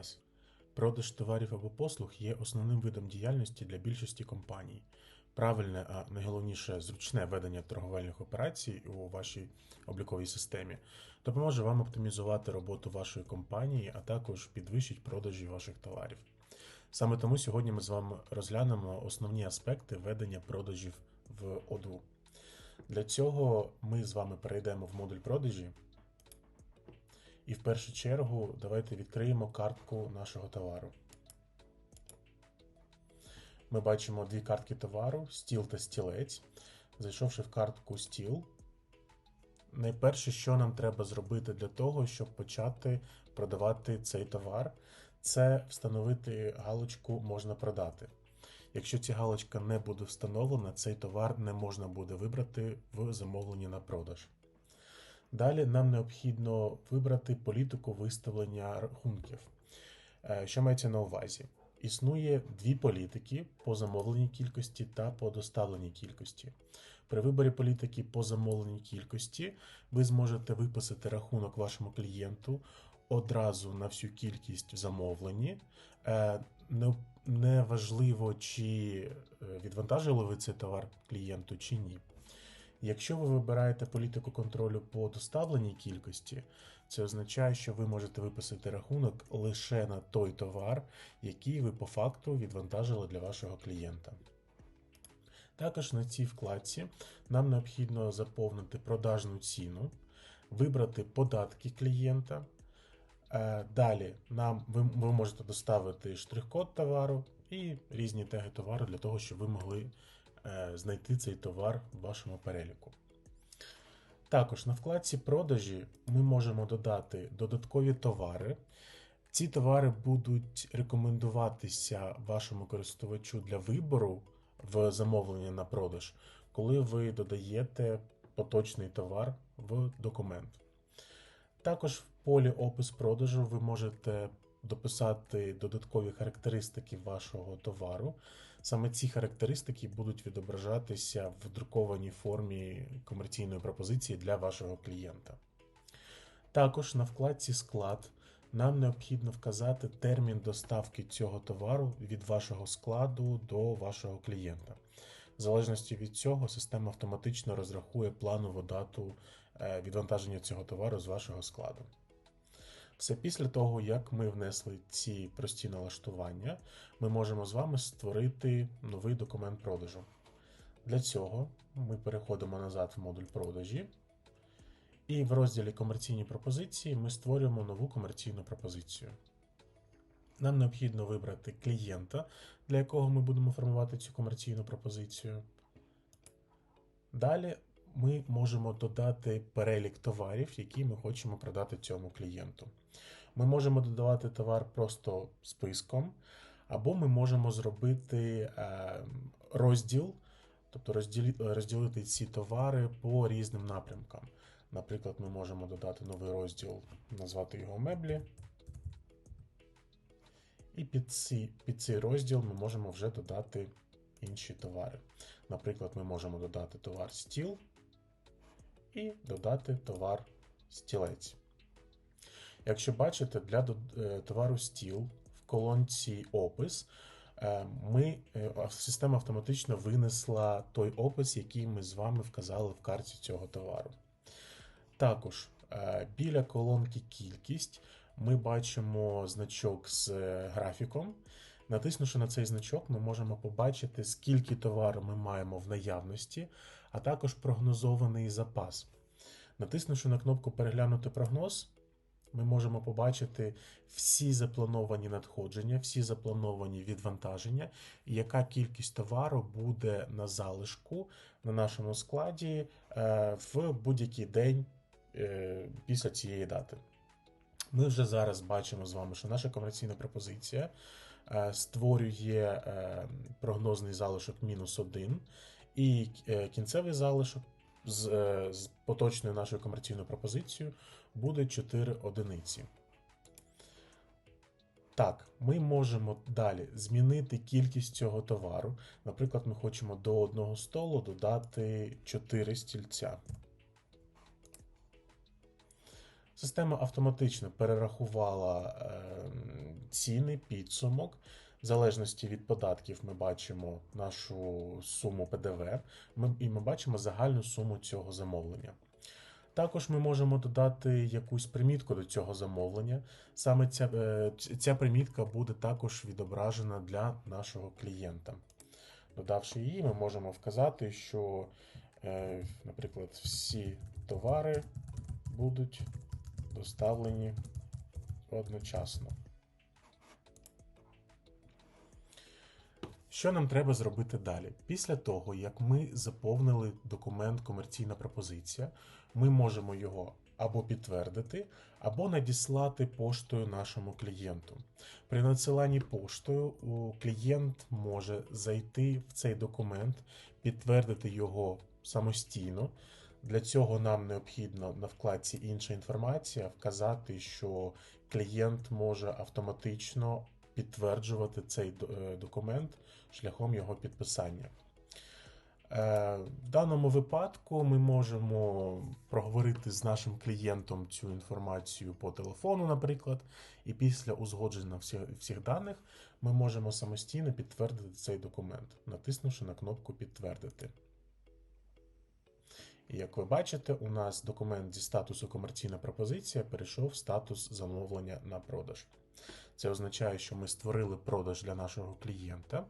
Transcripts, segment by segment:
вас. Продаж товарів або послуг є основним видом діяльності для більшості компаній. Правильне, а найголовніше зручне ведення торговельних операцій у вашій обліковій системі допоможе вам оптимізувати роботу вашої компанії, а також підвищить продажі ваших товарів. Саме тому сьогодні ми з вами розглянемо основні аспекти ведення продажів в ОДУ. Для цього ми з вами перейдемо в модуль продажі. І в першу чергу давайте відкриємо картку нашого товару. Ми бачимо дві картки товару: стіл та стілець. Зайшовши в картку стіл, найперше, що нам треба зробити для того, щоб почати продавати цей товар, це встановити галочку можна продати. Якщо ця галочка не буде встановлена, цей товар не можна буде вибрати в замовленні на продаж. Далі нам необхідно вибрати політику виставлення рахунків. Е, Що мається на увазі? Існує дві політики по замовленій кількості та по доставленій кількості. При виборі політики по замовленій кількості ви зможете виписати рахунок вашому клієнту одразу на всю кількість в замовленні. Е, Неважливо, чи е, відвантажили ви цей товар клієнту чи ні. Якщо ви вибираєте політику контролю по доставленій кількості, це означає, що ви можете виписати рахунок лише на той товар, який ви по факту відвантажили для вашого клієнта. Також на цій вкладці нам необхідно заповнити продажну ціну, вибрати податки клієнта. Е, Далі нам ви, ви можете доставити штрих-код товару і різні теги товару для того, щоб ви могли знайти цей товар в вашому переліку. Також на вкладці продажі ми можемо додати додаткові товари. Ці товари будуть рекомендуватися вашому користувачу для вибору в замовленні на продаж, коли ви додаєте поточний товар в документ. Також в полі опис продажу ви можете дописати додаткові характеристики вашого товару. Саме ці характеристики будуть відображатися в друкованій формі комерційної пропозиції для вашого клієнта. Також на вкладці склад нам необхідно вказати термін доставки цього товару від вашого складу до вашого клієнта. В залежності від цього, система автоматично розрахує планову дату е, відвантаження цього товару з вашого складу. Все після того, як ми внесли ці прості налаштування, ми можемо з вами створити новий документ продажу. Для цього ми переходимо назад в модуль продажі. І в розділі комерційні пропозиції ми створюємо нову комерційну пропозицію. Нам необхідно вибрати клієнта, для якого ми будемо формувати цю комерційну пропозицію. Далі ми можемо додати перелік товарів, які ми хочемо продати цьому клієнту. Ми можемо додавати товар просто списком, або ми можемо зробити е, розділ, тобто розділити ці товари по різним напрямкам. Наприклад, ми можемо додати новий розділ, назвати його меблі. І під, ці, під цей розділ ми можемо вже додати інші товари. Наприклад, ми можемо додати товар стіл і додати товар стілець. Якщо бачите, для е, товару стіл в колонці опис е, ми, е, система автоматично винесла той опис, який ми з вами вказали в карті цього товару. Також біля колонки кількість ми бачимо значок з графіком. Натиснувши на цей значок, ми можемо побачити, скільки товару ми маємо в наявності, а також прогнозований запас. Натиснувши на кнопку Переглянути прогноз, ми можемо побачити всі заплановані надходження, всі заплановані відвантаження, і яка кількість товару буде на залишку на нашому складі е, в будь-який день е, після цієї дати. Ми вже зараз бачимо з вами, що наша комерційна пропозиція е, створює прогнозний залишок мінус 1, і е, кінцевий залишок з, е, з поточною нашою комерційною пропозицією буде 4 одиниці. Так, ми можемо далі змінити кількість цього товару. Наприклад, ми хочемо до одного столу додати 4 стільця. Система автоматично перерахувала е, ціни, підсумок. В залежності від податків ми бачимо нашу суму ПДВ ми, і ми бачимо загальну суму цього замовлення. Також ми можемо додати якусь примітку до цього замовлення. Саме ця, е, ця примітка буде також відображена для нашого клієнта. Додавши її, ми можемо вказати, що, е, наприклад, всі товари будуть доставлені одночасно. Що нам треба зробити далі? Після того, як ми заповнили документ комерційна пропозиція, ми можемо його або підтвердити, або надіслати поштою нашому клієнту. При надсиланні поштою клієнт може зайти в цей документ, підтвердити його самостійно. Для цього нам необхідно на вкладці Інша інформація вказати, що клієнт може автоматично підтверджувати цей е, документ шляхом його підписання. Е, В даному випадку ми можемо проговорити з нашим клієнтом цю інформацію по телефону, наприклад, і після узгодження всіх, всіх даних ми можемо самостійно підтвердити цей документ, натиснувши на кнопку Підтвердити. І як ви бачите, у нас документ зі статусу комерційна пропозиція перейшов в статус замовлення на продаж. Це означає, що ми створили продаж для нашого клієнта.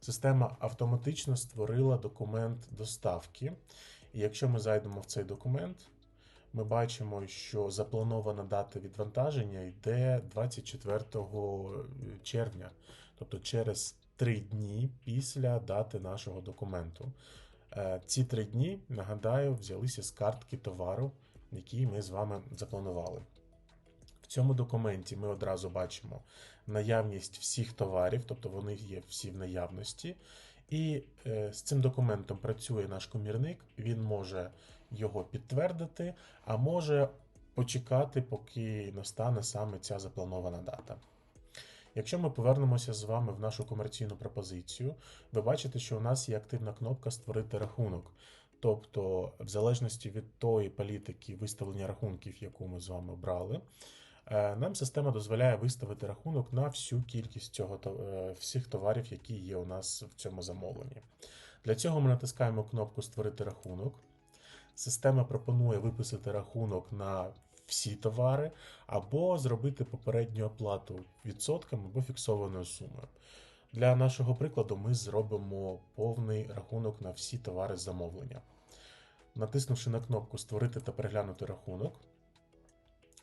Система автоматично створила документ доставки. І якщо ми зайдемо в цей документ, ми бачимо, що запланована дата відвантаження йде 24 червня, тобто через 3 дні після дати нашого документу. Е, Ці три дні, нагадаю, взялися з картки товару, який ми з вами запланували. В цьому документі ми одразу бачимо наявність всіх товарів, тобто вони є всі в наявності. І е, з цим документом працює наш комірник, він може його підтвердити, а може почекати, поки настане саме ця запланована дата. Якщо ми повернемося з вами в нашу комерційну пропозицію, ви бачите, що у нас є активна кнопка Створити рахунок. Тобто, в залежності від тої політики виставлення рахунків, яку ми з вами обрали, е, нам система дозволяє виставити рахунок на всю кількість цього, е, всіх товарів, які є у нас в цьому замовленні. Для цього ми натискаємо кнопку Створити рахунок. Система пропонує виписати рахунок на всі товари, або зробити попередню оплату відсотками або фіксованою сумою. Для нашого прикладу ми зробимо повний рахунок на всі товари замовлення. Натиснувши на кнопку Створити та переглянути рахунок,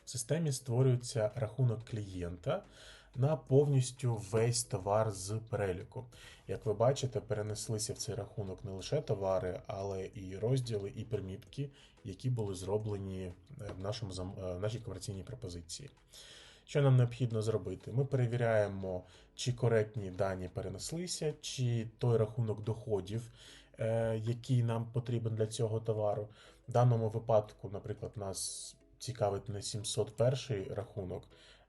в системі створюється рахунок клієнта на повністю весь товар з переліку. Як ви бачите, перенеслися в цей рахунок не лише товари, але і розділи, і примітки, які були зроблені е, в, нашому, е, в нашій комерційній пропозиції. Що нам необхідно зробити? Ми перевіряємо, чи коректні дані перенеслися, чи той рахунок доходів, е, який нам потрібен для цього товару. В даному випадку, наприклад, у нас цікавить не 701 рахунок,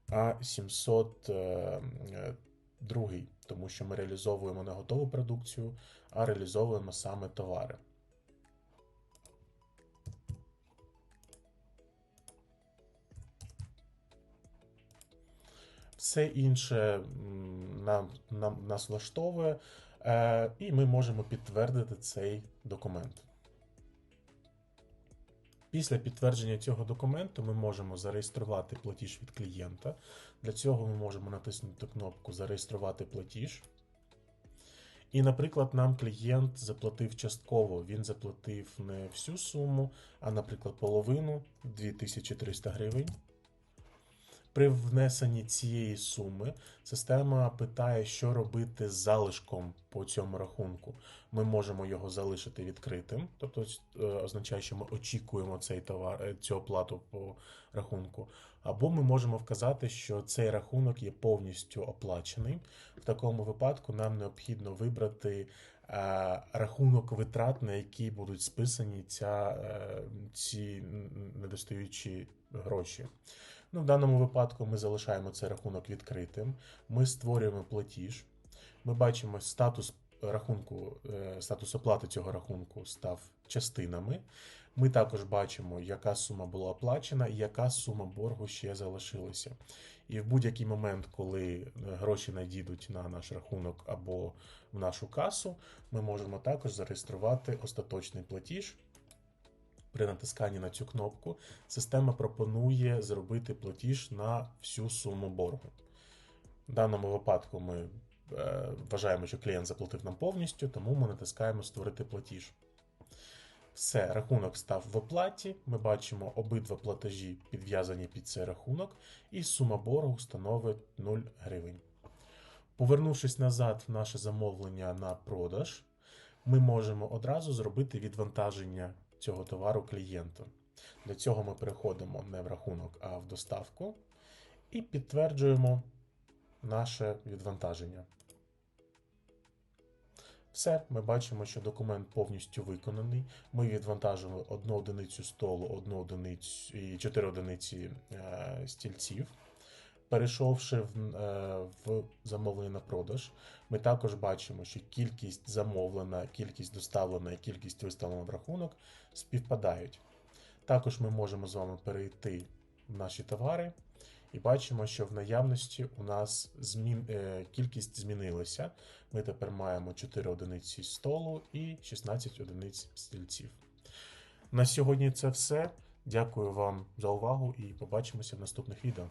а 702, тому що ми реалізовуємо не готову продукцію, а реалізовуємо саме товари. Все інше нам, нам, нас влаштовує, е, і ми можемо підтвердити цей документ. Після підтвердження цього документу ми можемо зареєструвати платіж від клієнта. Для цього ми можемо натиснути кнопку Зареєструвати платіж. І, наприклад, нам клієнт заплатив частково. Він заплатив не всю суму, а, наприклад, половину 2300 гривень. При внесенні цієї суми система питає, що робити з залишком по цьому рахунку. Ми можемо його залишити відкритим, тобто е, означає, що ми очікуємо цей товар, е, цю оплату по рахунку. Або ми можемо вказати, що цей рахунок є повністю оплачений. В такому випадку нам необхідно вибрати рахунок витрат, на які будуть списані ця, е, ці недостаючі гроші. Ну, в даному випадку ми залишаємо цей рахунок відкритим. Ми створюємо платіж. Ми бачимо статус рахунку, е, статус оплати цього рахунку став частинами. Ми також бачимо, яка сума була оплачена і яка сума боргу ще залишилася. І в будь-який момент, коли е, гроші надійдуть на наш рахунок або в нашу касу, ми можемо також зареєструвати остаточний платіж. При натисканні на цю кнопку система пропонує зробити платіж на всю суму боргу. В даному випадку ми е, вважаємо, що клієнт заплатив нам повністю, тому ми натискаємо Створити платіж. Все, рахунок став в оплаті. Ми бачимо обидва платежі підв'язані під цей рахунок, і сума боргу становить 0 гривень. Повернувшись назад в наше замовлення на продаж, ми можемо одразу зробити відвантаження цього товару клієнту. Для цього ми переходимо не в рахунок, а в доставку і підтверджуємо наше відвантаження. Все, ми бачимо, що документ повністю виконаний. Ми відвантажили одну одиницю столу, одну одиницю і чотири одиниці е, стільців. Перейшовши в, е, в замовлення на продаж, ми також бачимо, що кількість замовлена, кількість доставлена і кількість виставлена в рахунок співпадають. Також ми можемо з вами перейти в наші товари і бачимо, що в наявності у нас змін, е, кількість змінилася. Ми тепер маємо 4 одиниці столу і 16 одиниць стільців. На сьогодні це все. Дякую вам за увагу і побачимося в наступних відео.